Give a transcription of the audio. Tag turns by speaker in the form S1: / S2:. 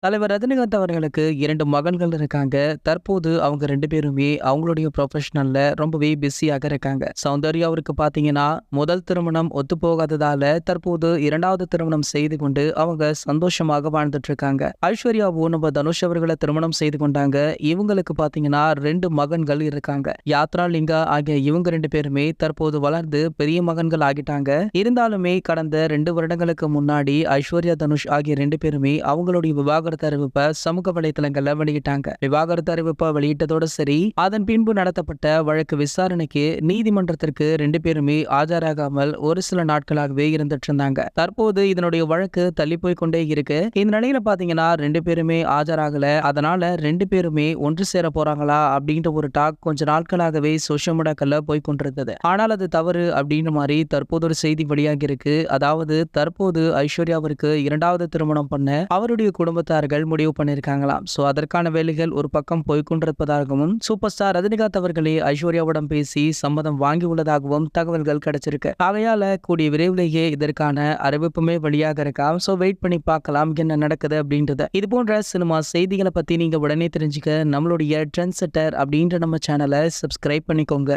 S1: தலைவர் ரஜினிகாந்த் அவர்களுக்கு இரண்டு மகன்கள் இருக்காங்க. தற்போது அவங்க ரெண்டு பேருமே அவங்களுடைய ப்ரொஃபஷனல்ல ரொம்பவே பிஸியாக இருக்காங்க. சௌந்தர்யா அவருக்கு பார்த்தீங்கன்னா, முதல் திருமணம் ஒத்துப்போகாததால தற்போது இரண்டாவது திருமணம் செய்து கொண்டு அவங்க சந்தோஷமாக வாழ்ந்துட்டு இருக்காங்க. ஐஸ்வர்யாவும் நம்ம தனுஷ் அவர்களை திருமணம் செய்து கொண்டாங்க. இவங்களுக்கு பார்த்தீங்கன்னா ரெண்டு மகன்கள் இருக்காங்க. யாத்ரா லிங்கா ஆகிய இவங்க ரெண்டு பேருமே தற்போது வளர்ந்து பெரிய மகன்கள் ஆகிட்டாங்க. இருந்தாலுமே கடந்த ரெண்டு வருடங்களுக்கு முன்னாடி ஐஸ்வர்யா, தனுஷ் ஆகிய ரெண்டு பேருமே அவங்களுடைய விவாகரத்து அறிவிப்பை சமூக வலைதளங்கள்ல வெளியிட்டாங்க. விவாகரத்து அறிவிப்பை வெளியிட்டதோட சரி, அதன் பின்பு நடத்தப்பட்ட வழக்கு விசாரணைக்கு நீதிமன்றத்திற்கு ரெண்டு பேருமே ஆஜராகாமல் ஒரு சில நாட்களாகவே இருந்துட்டு இருந்தாங்க. தற்போது இதனுடைய வழக்கு தள்ளி போய் கொண்டே இருக்கு. இந்த நிலையில பார்த்தீங்கன்னா 2 பேருமே ஆஜராகல. அதனால ரெண்டு பேருமே ஒன்று சேர போறாங்களா அப்படின்ற ஒரு டாக் கொஞ்ச நாட்களாகவே சோசியல் மீடியாக்கள்ல போய் கொண்டிருந்தது. ஆனால் அது தவறு அப்படின்ற மாதிரி தற்போது ஒரு செய்தி வெளியாகி இருக்கு. அதாவது தற்போது ஐஸ்வர்யாவிற்கு இரண்டாவது திருமணம் பண்ண அவருடைய ஸ்டார்கள் முடிவு பண்ணியிருக்காங்களாம். சோ அதற்கான வேலைகள் ஒரு பக்கம் போய்கொண்டிருப்பதாகவும் சூப்பர் ஸ்டார் ரஜினிகாந்த் அவர்களே ஐஸ்வர்யாவுடன் பேசி சம்மதம் வாங்கி உள்ளதாகவும் தகவல்கள் கிடைச்சிருக்கு. ஆகையால கூடிய விரைவிலேயே இதற்கான அறிவிப்புமே வெளியாக இருக்கா ஸோ வெயிட் பண்ணி பார்க்கலாம் என்ன நடக்குது அப்படின்றத. இது போன்ற சினிமா செய்திகளை பத்தி நீங்க உடனே தெரிஞ்சுக்க நம்மளுடைய ட்ரெண்ட் செட்டர் அப்படின்ற நம்ம சேனலை சப்ஸ்கிரைப் பண்ணிக்கோங்க.